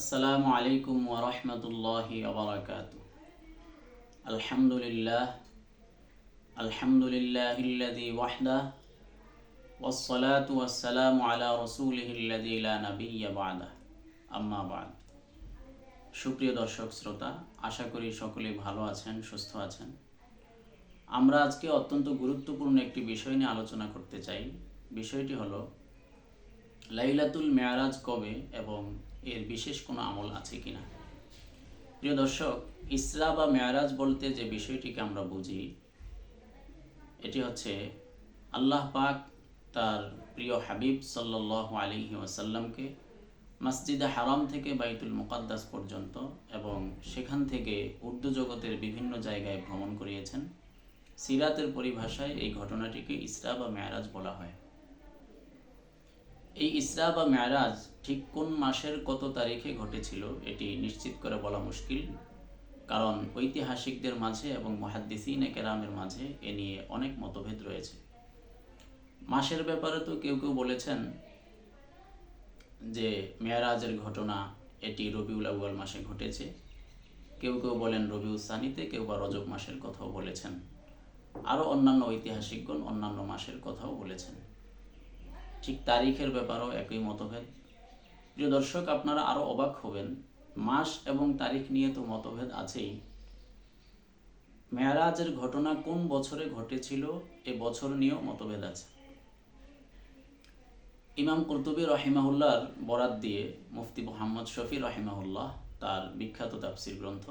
আসসালামু আলাইকুম ওয়া রাহমাতুল্লাহি ওয়া বারাকাতুহু। আলহামদুলিল্লাহ আলহামদুলিল্লাহিল্লাযী ওয়াহদা ওয়াস সালাতু ওয়াস সালামু আলা রাসূলিহিল্লাযী লা নাবিয়্যা বা'দা আম্মা বা'দ। সুপ্রিয় দর্শক, শ্রোতা, আশা করি সকলে ভালো আছেন, সুস্থ আছেন। আমরা আজকে অত্যন্ত গুরুত্বপূর্ণ একটি বিষয় নিয়ে আলোচনা করতে চাই। বিষয়টি হলো লাইলাতুল মেয়ারাজ কবে এবং এর বিশেষ কোনো আমল আছে কিনা? প্রিয় দর্শক, ইসরা বা মেয়ারাজ বলতে যে বিষয়টিকে আমরা বুঝি, এটি হচ্ছে আল্লাহ পাক তার প্রিয় হাবিব সাল্লাহ আলিহি ওয়াসাল্লামকে মসজিদে হারাম থেকে বাইতুল মুকাদ্দাস পর্যন্ত এবং সেখান থেকে উর্দু জগতের বিভিন্ন জায়গায় ভ্রমণ করিয়েছেন। সিরাতের পরিভাষায় এই ঘটনাটিকে ইসরা বা মেয়ারাজ বলা হয়। এই ইসরা বা মেয়ারাজ ঠিক কোন মাসের কত তারিখে ঘটেছিল এটি নিশ্চিত করে বলা মুশকিল, কারণ ঐতিহাসিকদের মাঝে এবং মহাদ্দিসিন কেরামের মাঝে এ নিয়ে অনেক মতভেদ রয়েছে। মাসের ব্যাপারে তো কেউ কেউ বলেছেন যে মেয়ারাজের ঘটনা এটি রবিউল আউয়াল মাসে ঘটেছে। কেউ কেউ বলেন রবিউল সানিতে, কেউ বা রজব মাসের কথাও বলেছেন। আরও অন্যান্য ঐতিহাসিকগণ অন্যান্য মাসের কথাও বলেছেন। ঠিক তারিখের ব্যাপারেও একই মতভেদ। প্রিয় দর্শক, আপনারা আরও অবাক হবেন। মাস এবং তারিখ নিয়ে তো মতভেদ আছেই। মেয়ারাজের ঘটনা কোন বছরে ঘটেছিল, এ বছর নিয়েও মতভেদ আছে। ইমাম কুরতুবী রহিমাহুল্লাহর বরাত দিয়ে মুফতি মোহাম্মদ শফি রহিমাহুল্লাহ তার বিখ্যাত তাফসির গ্রন্থ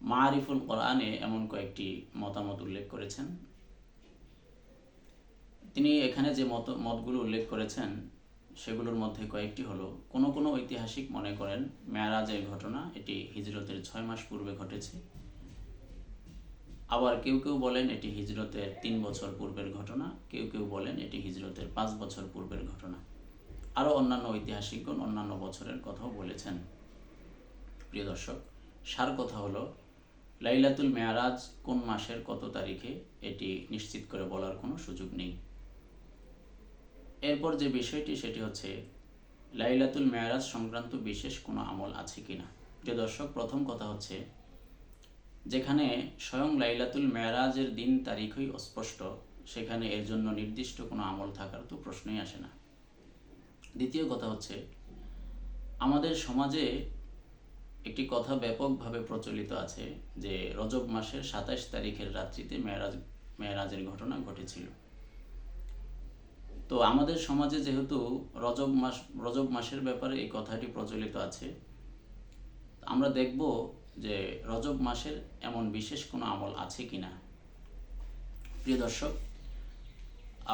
মারিফুল কোরআনে এমন কয়েকটি মতামত উল্লেখ করেছেন। তিনি এখানে যে মত, মতগুলো উল্লেখ করেছেন, সেগুলোর মধ্যে কয়েকটি হলো, কোনো কোনো ঐতিহাসিক মনে করেন মেয়ারাজের ঘটনা, এটি হিজরতের ছয় মাস পূর্বে ঘটেছে। আবার কেউ কেউ বলেন এটি হিজরতের তিন বছর পূর্বের ঘটনা, কেউ কেউ বলেন এটি হিজরতের পাঁচ বছর পূর্বের ঘটনা। আরও অন্যান্য ঐতিহাসিকগণ অন্যান্য বছরের কথাও বলেছেন। প্রিয় দর্শক, সার কথা হলো, লাইলাতুল মেয়ারাজ কোন মাসের কত তারিখে, এটি নিশ্চিত করে বলার কোনো সুযোগ নেই। এরপর যে বিষয়টি, সেটি হচ্ছে, লাইলাতুল মেয়ারাজ সংক্রান্ত বিশেষ কোনো আমল আছে কিনা? প্রিয় দর্শক, প্রথম কথা হচ্ছে, যেখানে স্বয়ং লাইলাতুল মেয়ারাজের দিন তারিখই অস্পষ্ট, সেখানে এর জন্য নির্দিষ্ট কোনো আমল থাকার তো প্রশ্নই আসে না। দ্বিতীয় কথা হচ্ছে, আমাদের সমাজে একটি কথা ব্যাপকভাবে প্রচলিত আছে যে, রজব মাসের সাতাশ তারিখের রাত্রিতে মেয়ারাজ, মেয়ারাজের ঘটনা ঘটেছিল। তো আমাদের সমাজে যেহেতু রজব মাস, রজব মাসের ব্যাপারে এই কথাটি প্রচলিত আছে, আমরা দেখব যে রজব মাসের এমন বিশেষ কোনো আমল আছে কি না প্রিয় দর্শক,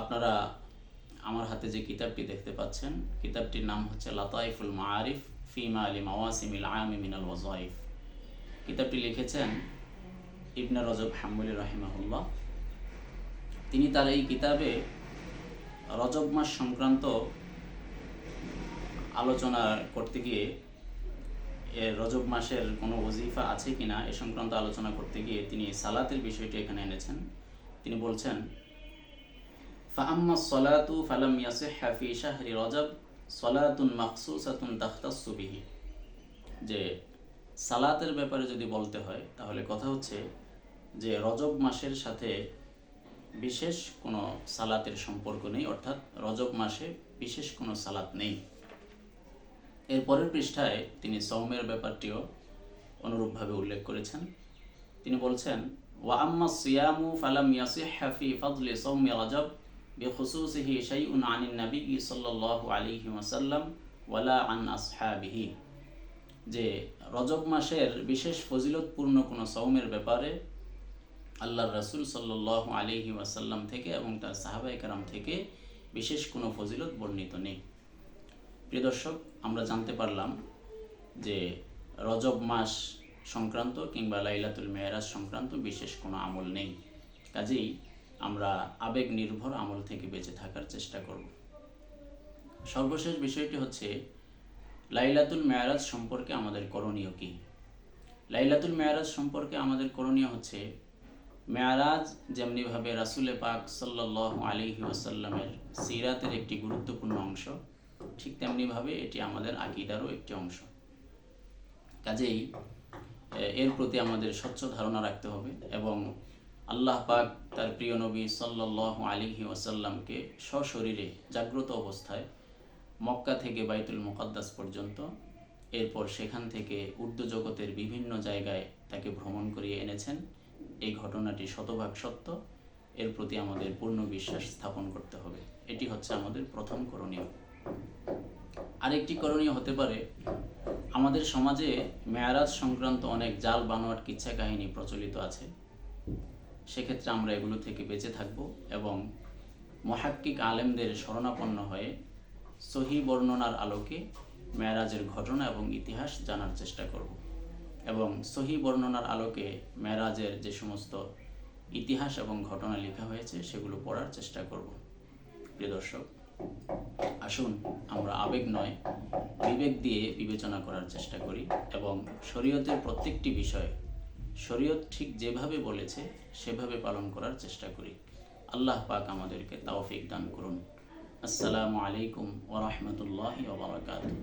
আপনারা আমার হাতে যে কিতাবটি দেখতে পাচ্ছেন, কিতাবটির নাম হচ্ছে লাতাইফুল মাআরিফ ফিমা আলী মাওয়াসিমিল আয়ামি মিনাল ওয়াজাইফ কিতাবটি লিখেছেন ইবনে রজব হাম্বুলি রহিমাহুল্লাহ। তিনি তার এই কিতাবে রজব মাস সংক্রান্ত আলোচনা করতে গিয়ে এ রজব মাসের কোনো ওজিফা আছে কি না এ সংক্রান্ত আলোচনা করতে গিয়ে তিনি সালাতের বিষয়টি এখানে এনেছেন। তিনি বলছেন ফাহাম্মা সলাতু ফালাম ইয়াসিহা ফি শাহরি রজব সলাতুন মাকসুসাতুন তাখতাসু বিহি। যে সালাতের ব্যাপারে যদি বলতে হয়, তাহলে কথা হচ্ছে যে রজব মাসের সাথে বিশেষ কোনো সালাতের সম্পর্ক নেই, অর্থাৎ রজব মাসে বিশেষ কোনো সালাত নেই। এর পরের পৃষ্ঠায় তিনি সৌমের ব্যাপারটিও অনুরূপভাবে উল্লেখ করেছেন। তিনি বলছেন ওয়াম্মা সিয়ামু ফালাম ইয়াসিহা হাফি ফাদলি সৌমি রজব বিখুসুসিহি শাইউন আনিন নবী সাল্লাল্লাহু আলী ওয়াসাল্লাম ওয়ালা আন আসহাবিহি। যে রজব মাসের বিশেষ ফজিলতপূর্ণ কোনো সৌমের ব্যাপারে আল্লাহর রসুল সাল্লাহ আলিহি ওয়াসাল্লাম থেকে এবং তার সাহাবাই কারাম থেকে বিশেষ কোনো ফজিলত বর্ণিত নেই। প্রিয় দর্শক, আমরা জানতে পারলাম যে রজব মাস সংক্রান্ত কিংবা লাইলাতুল মেয়েরাজ সংক্রান্ত বিশেষ কোনো আমল নেই। কাজেই আমরা আবেগ নির্ভর আমল থেকে বেঁচে থাকার চেষ্টা করব। সর্বশেষ বিষয়টি হচ্ছে, লাইলাতুল মেয়ারাজ সম্পর্কে আমাদের করণীয় কী? লাইলাতুল মেয়ারাজ সম্পর্কে আমাদের করণীয় হচ্ছে মেয়ারাজ যেমনিভাবে রাসুলে পাক সাল্লাহ আলী ওসাল্লামের সিরাতের একটি গুরুত্বপূর্ণ অংশ, ঠিক তেমনিভাবে এটি আমাদের আকিদারও একটি অংশ। কাজেই এর প্রতি আমাদের স্বচ্ছ ধারণা রাখতে হবে এবং আল্লাহ পাক তার প্রিয় নবী সাল্লাহ আলিহি ওয়াসাল্লামকে সশরীরে জাগ্রত অবস্থায় মক্কা থেকে বাইতুল মুকাদ্দাস পর্যন্ত, এরপর সেখান থেকে উর্দু জগতের বিভিন্ন জায়গায় তাকে ভ্রমণ করিয়ে এনেছেন। এই ঘটনাটি শতভাগ সত্য। এর প্রতি আমাদের পূর্ণ বিশ্বাস স্থাপন করতে হবে। এটি হচ্ছে আমাদের প্রথম করণীয়। আরেকটি করণীয় হতে পারে, আমাদের সমাজে মেয়ারাজ সংক্রান্ত অনেক জাল বানোয়াট কিচ্ছা কাহিনী প্রচলিত আছে। সেক্ষেত্রে আমরা এগুলো থেকে বেঁচে থাকব এবং মহাক্কিক আলেমদের শরণাপন্ন হয়ে সহি বর্ণনার আলোকে মেয়ারাজের ঘটনা এবং ইতিহাস জানার চেষ্টা করব। এবং সহি বর্ণনার আলোকে মেরাজের যে সমস্ত ইতিহাস এবং ঘটনা লেখা হয়েছে, সেগুলো পড়ার চেষ্টা করব। প্রিয় দর্শক, আসুন আমরা আবেগ নয়, বিবেক দিয়ে বিবেচনা করার চেষ্টা করি এবং শরীয়তের প্রত্যেকটি বিষয় শরীয়ত ঠিক যেভাবে বলেছে, সেভাবে পালন করার চেষ্টা করি। আল্লাহ পাক আমাদেরকে তাওফিক দান করুন। আসসালামু আলাইকুম ওরহমতুল্লাহি ওবরাকাতুহ